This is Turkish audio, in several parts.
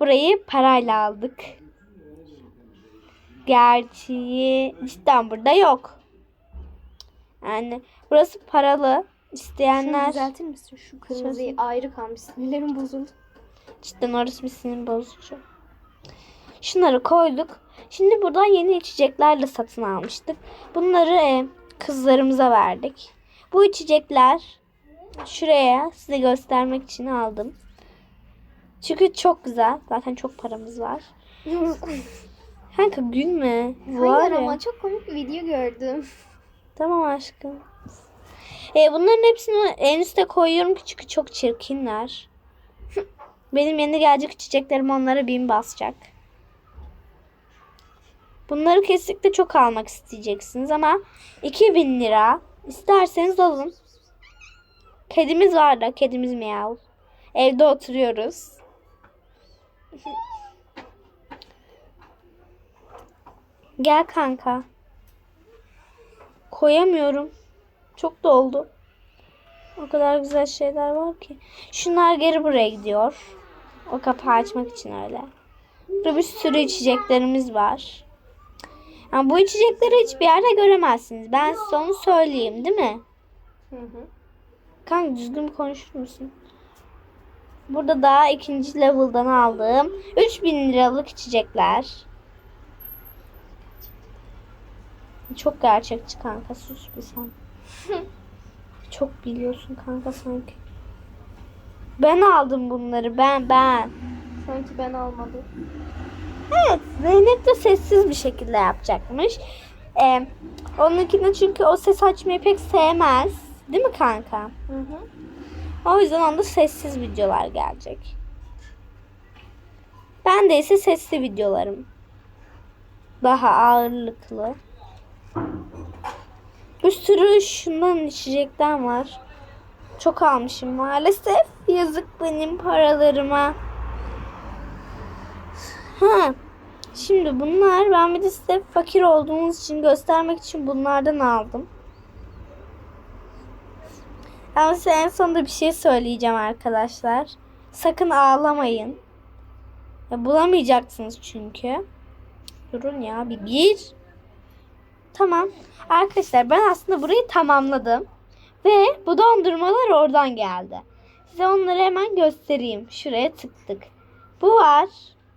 burayı parayla aldık. Gerçi cidden burada yok. Yani burası paralı. Şunu İsteyenler düzeltir misin? Şu kırmızıyı ayrı kalmış. Sinirlerim bozuldu. cidden orası bir sinir bozucu. Şunları koyduk. Şimdi buradan yeni içeceklerle satın almıştık. Bunları e, kızlarımıza verdik. Bu içecekler şuraya size göstermek için aldım. Çünkü çok güzel. Zaten çok paramız var. Kanka gülme. Var Hayır ya. ama çok komik bir video gördüm. Tamam aşkım. E, bunların hepsini en üste koyuyorum çünkü çok çirkinler. Benim yeni gelecek içeceklerim onlara bin basacak. Bunları kesinlikle çok almak isteyeceksiniz ama 2000 lira isterseniz alın. Kedimiz var da kedimiz miyav. Evde oturuyoruz. Gel kanka. Koyamıyorum. Çok doldu. O kadar güzel şeyler var ki. Şunlar geri buraya gidiyor. O kapağı açmak için öyle. Burada bir sürü içeceklerimiz var. Yani bu içecekleri hiçbir yerde göremezsiniz. Ben size onu söyleyeyim değil mi? Hı hı. Kanka düzgün konuşur musun? Burada da ikinci level'dan aldığım 3000 liralık içecekler. Çok gerçekçi kanka sus bir sen. Çok biliyorsun kanka sanki. Ben aldım bunları ben ben. Sanki ben almadım. Evet Zeynep de sessiz bir şekilde yapacakmış. Ee, onunkini çünkü o ses açmayı pek sevmez. Değil mi kanka? Hı hı. O yüzden onda sessiz videolar gelecek. Ben de ise sesli videolarım. Daha ağırlıklı. Bir sürü şundan içecekten var. Çok almışım maalesef. Yazık benim paralarıma. Ha. Şimdi bunlar ben bir de size fakir olduğunuz için göstermek için bunlardan aldım. Ama size en sonunda bir şey söyleyeceğim arkadaşlar. Sakın ağlamayın. Ya bulamayacaksınız çünkü. Durun ya bir gir. Tamam. Arkadaşlar ben aslında burayı tamamladım. Ve bu dondurmalar oradan geldi. Size onları hemen göstereyim. Şuraya tıktık. Bu var.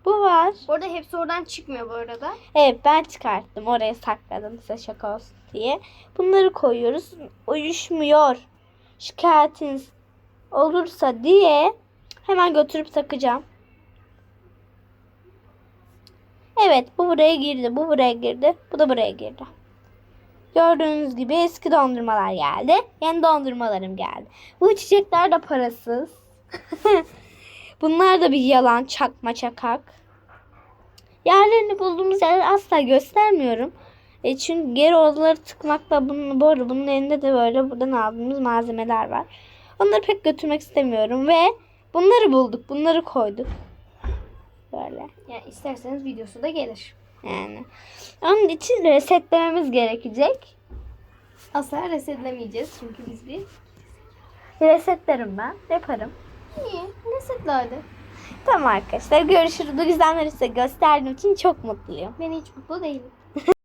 Bu var. Bu arada hepsi oradan çıkmıyor bu arada. Evet ben çıkarttım. Oraya sakladım size şaka olsun diye. Bunları koyuyoruz. Uyuşmuyor. Şikayetiniz olursa diye hemen götürüp takacağım. Evet bu buraya girdi. Bu buraya girdi. Bu da buraya girdi. Gördüğünüz gibi eski dondurmalar geldi. Yeni dondurmalarım geldi. Bu içecekler de parasız. Bunlar da bir yalan. Çakma çakak. Yerlerini bulduğumuz yerleri asla göstermiyorum. E çünkü geri odaları tıkmakla bunun, bu arada bunun elinde de böyle buradan aldığımız malzemeler var. Onları pek götürmek istemiyorum ve bunları bulduk. Bunları koyduk. Böyle Yani isterseniz videosu da gelir. yani. Onun için resetlememiz gerekecek. Asla resetlemeyeceğiz çünkü biz bir... Resetlerim ben. Yaparım. Niye? Resetle hadi. Tamam arkadaşlar görüşürüz. Bu güzelleri size gösterdiğim için çok mutluyum. Ben hiç mutlu değilim.